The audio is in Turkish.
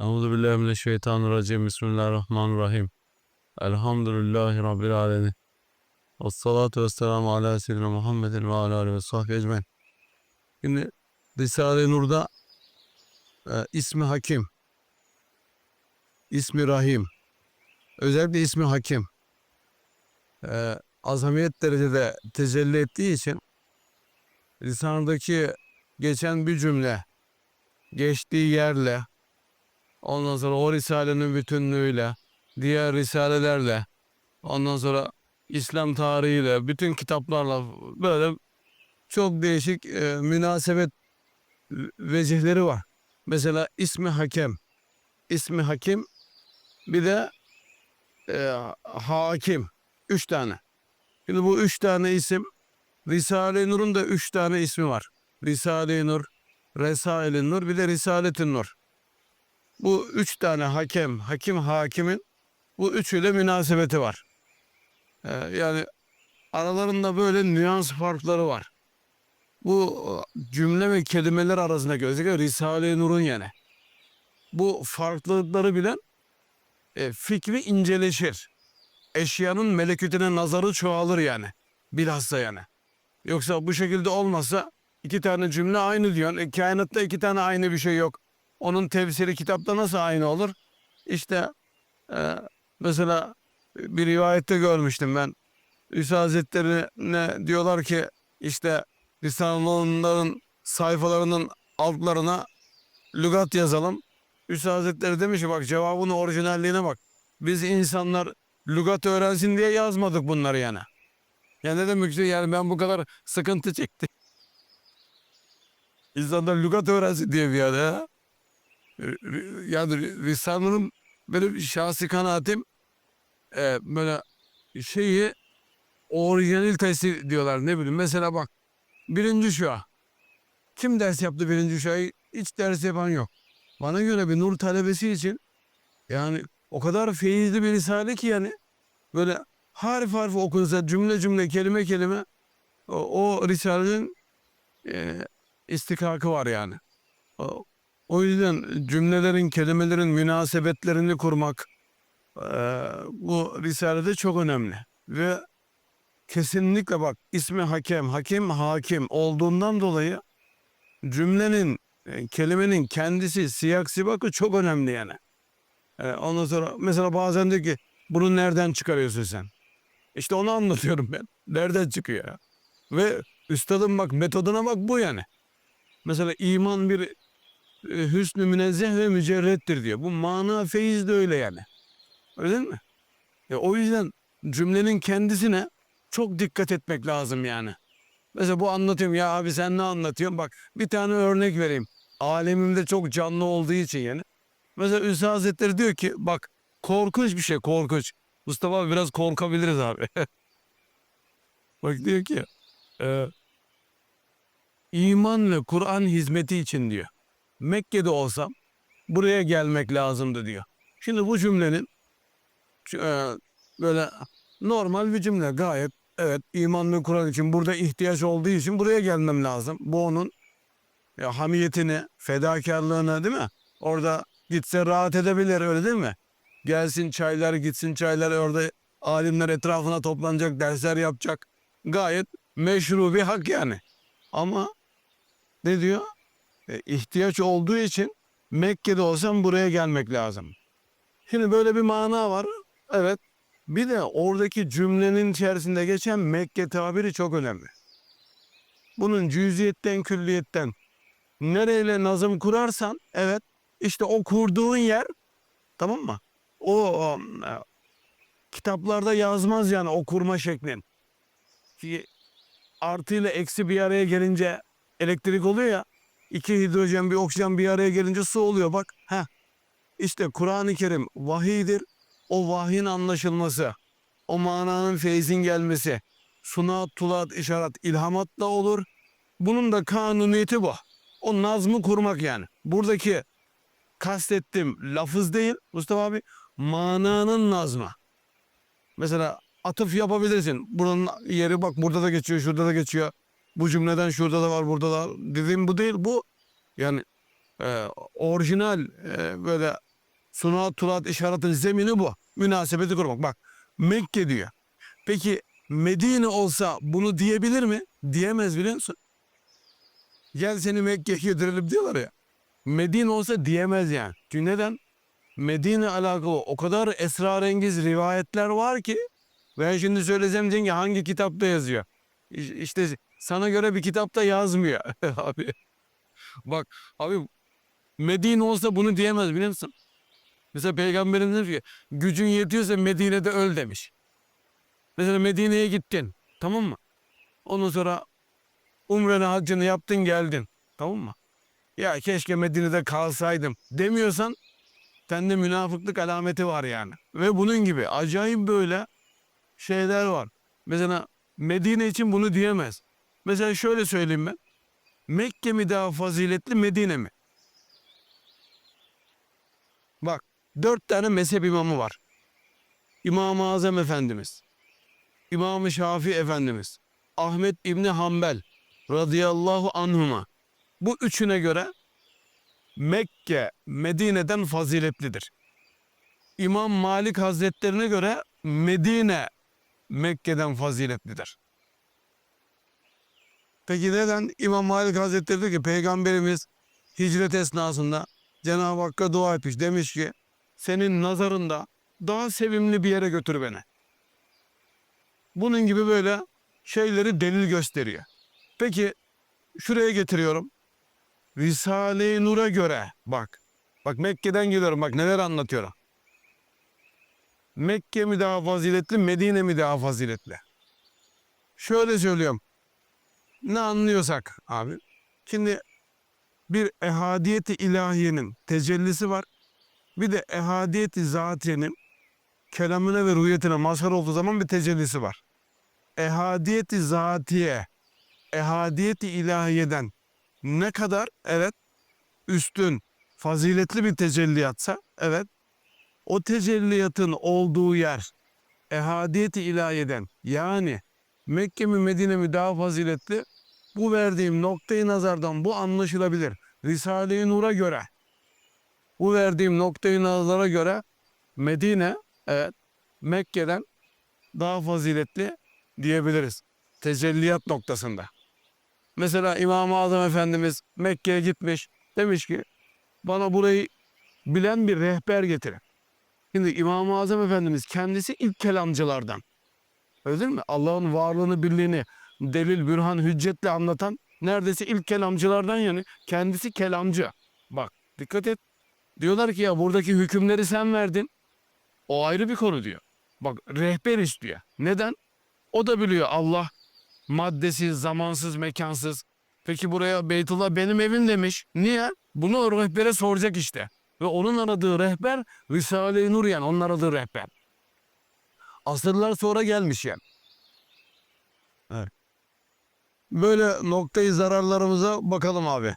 Euzu billahi mineşşeytanirracim. Bismillahirrahmanirrahim. Elhamdülillahi rabbil alamin. Ves salatu vesselamu ala seyyidina Muhammedin ve ala alihi ve sahbihi ecmaîn. Şimdi Risale-i Nur'da e, ismi Hakim, ismi Rahim, özellikle ismi Hakim e, azamiyet derecede tecelli ettiği için lisanındaki geçen bir cümle geçtiği yerle ondan sonra o risalenin bütünlüğüyle diğer risalelerle ondan sonra İslam tarihiyle bütün kitaplarla böyle çok değişik e, münasebet vecihleri var. Mesela ismi hakem, ismi hakim bir de e, hakim. Üç tane. Şimdi bu üç tane isim Risale-i Nur'un da üç tane ismi var. Risale-i Nur, Resail-i Nur bir de Risalet-i Nur. Bu üç tane hakem, hakim hakimin bu üçüyle münasebeti var. Ee, yani aralarında böyle nüans farkları var. Bu e, cümle ve kelimeler arasında özellikle Risale-i Nur'un yani. Bu farklılıkları bilen e, fikri inceleşir. Eşyanın melekütüne nazarı çoğalır yani. Bilhassa yani. Yoksa bu şekilde olmasa iki tane cümle aynı diyorsun. E, kainatta iki tane aynı bir şey yok. Onun tefsiri kitapta nasıl aynı olur? İşte e, mesela bir rivayette görmüştüm ben. Üsa Hazretleri'ne diyorlar ki işte Risale'nin sayfalarının altlarına lügat yazalım. Üsa Hazretleri demiş ki bak cevabın orijinalliğine bak. Biz insanlar lügat öğrensin diye yazmadık bunları yani. Yani ne demek istiyor? Yani ben bu kadar sıkıntı çektim. İnsanlar lügat öğrensin diye bir yani. Ha? Yani Risale'nin benim şahsi kanaatim e, böyle şeyi orijinalitesi diyorlar ne bileyim. Mesela bak birinci şua. Kim ders yaptı birinci şuayı? Hiç ders yapan yok. Bana göre bir nur talebesi için yani o kadar feyizli bir risale ki yani böyle harf harf okunsa cümle cümle kelime kelime o, o risalenin e, istikakı var yani. O, o yüzden cümlelerin, kelimelerin münasebetlerini kurmak e, bu risalede çok önemli. Ve kesinlikle bak ismi hakem, hakim hakim olduğundan dolayı cümlenin, e, kelimenin kendisi, siyak sibakı çok önemli yani. E, ondan sonra mesela bazen diyor ki bunu nereden çıkarıyorsun sen? İşte onu anlatıyorum ben. Nereden çıkıyor ya? Ve üstadın bak metoduna bak bu yani. Mesela iman bir hüsnü münezzeh ve mücerrettir diyor. Bu mana feyiz de öyle yani. Öyle değil mi? E, o yüzden cümlenin kendisine çok dikkat etmek lazım yani. Mesela bu anlatıyorum ya abi sen ne anlatıyorsun? Bak bir tane örnek vereyim. Alemimde çok canlı olduğu için yani. Mesela Üsa Hazretleri diyor ki bak korkunç bir şey korkunç. Mustafa abi biraz korkabiliriz abi. bak diyor ki e, iman ve Kur'an hizmeti için diyor. Mekke'de olsam buraya gelmek lazımdı diyor. Şimdi bu cümlenin e, böyle normal bir cümle gayet evet iman ve Kur'an için burada ihtiyaç olduğu için buraya gelmem lazım. Bu onun ya, hamiyetini, fedakarlığını değil mi? Orada gitse rahat edebilir öyle değil mi? Gelsin çaylar gitsin çaylar orada alimler etrafına toplanacak dersler yapacak. Gayet meşru bir hak yani. Ama ne diyor? E, ihtiyaç olduğu için Mekke'de olsam buraya gelmek lazım. Şimdi böyle bir mana var. Evet. Bir de oradaki cümlenin içerisinde geçen Mekke tabiri çok önemli. Bunun cüziyetten, külliyetten nereyle nazım kurarsan evet işte o kurduğun yer tamam mı? O, o e, kitaplarda yazmaz yani o kurma şeklin. Ki artı ile eksi bir araya gelince elektrik oluyor ya. İki hidrojen bir oksijen bir araya gelince su oluyor bak. Heh. İşte Kur'an-ı Kerim vahiydir. O vahyin anlaşılması, o mananın feyzin gelmesi, sunat, tulat, işaret, ilhamat da olur. Bunun da kanuniyeti bu. O nazmı kurmak yani. Buradaki kastettiğim lafız değil Mustafa abi mananın nazmı. Mesela atıf yapabilirsin. Buranın yeri bak burada da geçiyor, şurada da geçiyor. Bu cümleden şurada da var, burada da var. Dediğim bu değil. Bu yani e, orijinal e, böyle Sunat turat işaretin zemini bu. Münasebeti kurmak. Bak Mekke diyor. Peki Medine olsa bunu diyebilir mi? Diyemez biliyor musun? Gel seni Mekke'ye götürelim diyorlar ya. Medine olsa diyemez yani. Çünkü neden? Medine alakalı o kadar esrarengiz rivayetler var ki ben şimdi söylesem diyeceksin ki hangi kitapta yazıyor? İş- İşte sana göre bir kitapta yazmıyor abi. Bak abi Medine olsa bunu diyemez biliyor musun? Mesela peygamberimiz diyor ki gücün yetiyorsa Medine'de öl demiş. Mesela Medine'ye gittin tamam mı? Ondan sonra umreni haccını yaptın geldin tamam mı? Ya keşke Medine'de kalsaydım demiyorsan sende münafıklık alameti var yani. Ve bunun gibi acayip böyle şeyler var. Mesela Medine için bunu diyemez. Mesela şöyle söyleyeyim ben. Mekke mi daha faziletli Medine mi? Bak dört tane mezhep imamı var. İmam-ı Azam Efendimiz, İmam-ı Şafii Efendimiz, Ahmet İbni Hanbel radıyallahu anhuma. Bu üçüne göre Mekke Medine'den faziletlidir. İmam Malik Hazretlerine göre Medine Mekke'den faziletlidir. Peki neden İmam Malik Hazretleri diyor ki Peygamberimiz hicret esnasında Cenab-ı Hakk'a dua etmiş. Demiş ki senin nazarında daha sevimli bir yere götür beni. Bunun gibi böyle şeyleri delil gösteriyor. Peki şuraya getiriyorum. Risale-i Nur'a göre bak. Bak Mekke'den geliyorum bak neler anlatıyorum. Mekke mi daha faziletli, Medine mi daha faziletli? Şöyle söylüyorum. Ne anlıyorsak abi. Şimdi bir ehadiyeti ilahiyenin tecellisi var. Bir de ehadiyeti zatiyenin kelamına ve ruhiyetine mazhar olduğu zaman bir tecellisi var. Ehadiyeti zatiye, ehadiyeti ilahiyeden ne kadar evet üstün, faziletli bir tecelliyatsa evet o tecelliyatın olduğu yer ehadiyeti ilahiyeden yani Mekke mi Medine mi daha faziletli bu verdiğim noktayı nazardan bu anlaşılabilir. Risale-i Nur'a göre bu verdiğim noktayı nazara göre Medine evet Mekke'den daha faziletli diyebiliriz. Tecelliyat noktasında. Mesela İmam-ı Azam Efendimiz Mekke'ye gitmiş. Demiş ki bana burayı bilen bir rehber getirin. Şimdi İmam-ı Azam Efendimiz kendisi ilk kelamcılardan. Öyle değil mi? Allah'ın varlığını, birliğini delil, bürhan, hüccetle anlatan neredeyse ilk kelamcılardan yani kendisi kelamcı. Bak dikkat et. Diyorlar ki ya buradaki hükümleri sen verdin. O ayrı bir konu diyor. Bak rehber istiyor. Neden? O da biliyor Allah maddesiz, zamansız, mekansız. Peki buraya Beytullah benim evim demiş. Niye? Bunu rehbere soracak işte. Ve onun aradığı rehber Risale-i Nur yani onun aradığı rehber. Asırlar sonra gelmiş yani. Evet. Böyle noktayı zararlarımıza bakalım abi.